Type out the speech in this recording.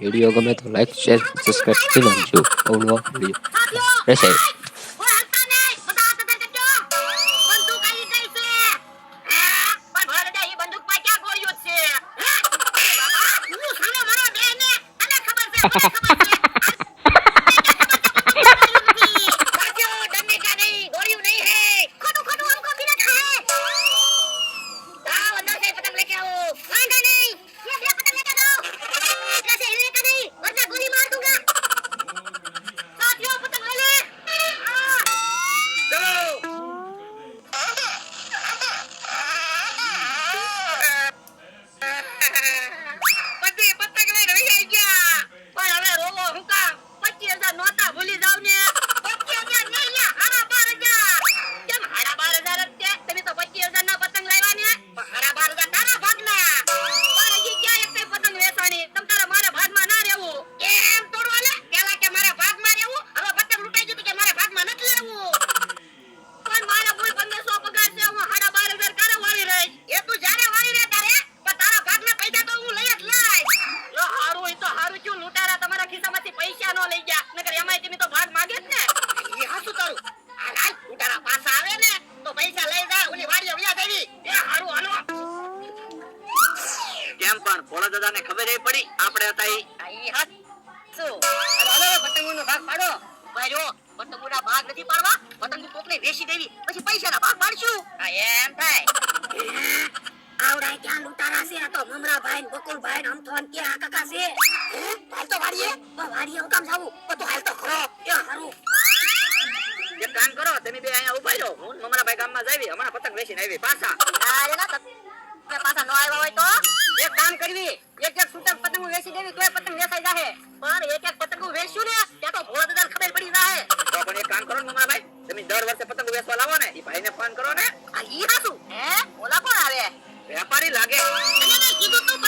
Video ગમે તો like share subscribe કરી નાખજો. અવનો વીડિયો રહેશે. Ha ha ha હારું તો લૂંટારા તમારા ખિસ્સામાંથી પૈસા નો લઈ ગયા. નકર એમાંય તમે તો ભાગ માંગે જ ને. એ હાસું તારું હાલ હાલ લૂંટારા પાછા આવે ને તો પૈસા લઈ જાય ઓલી વાડીએ વ્યા દેવી. એ હારું હાલો. કેમ પણ ભોળા દાદાને ખબર એ પડી? આપણે હતા ઈ હાસું હાલો પતંગો નો ભાગ પાડો. ભાઈ જો પતંગોના ભાગ નથી પાડવા. પતંગો કોક ને વેચી દેવી. પછી પૈસાના ભાગ પાડશું. હા એમ થાય. આવડાય ક્યાં લૂંટારા છે. આ તો મમરાભાઈ ને બકુલભાઈ ને અમથોન કે આ કાકા છે હે હાલ તો વાડીએ તો વાડીએ હું કામ જાવું તો તું હાલ તો ખરો એ હારું એક કામ કરો તમે બે અહીંયા ઊભા રહો. હું મમરા ભાઈ ગામમાં જાવી હમણાં પતંગ વેચીને આવી. પાછા. પાછા નો આવ્યા હોય તો? એક કામ કરવી. એક એક સૂતક પતંગ વેચી દેવી તોય પતંગ વેચાઈ જાહે. પણ એક એક પતંગ વેચ્યું ને ત્યાં તો ભોળા ખબર પડી જાહે. તો પણ એક કામ કરો ને મમરાભાઈ તમે દર વર્ષે પતંગ વેચવા લાવો ને ઈ ભાઈને ફોન કરો ને. આ ઈ હાસુ હે? ઓલા કોણ આવે? વેપારી લાગે. કીધું તું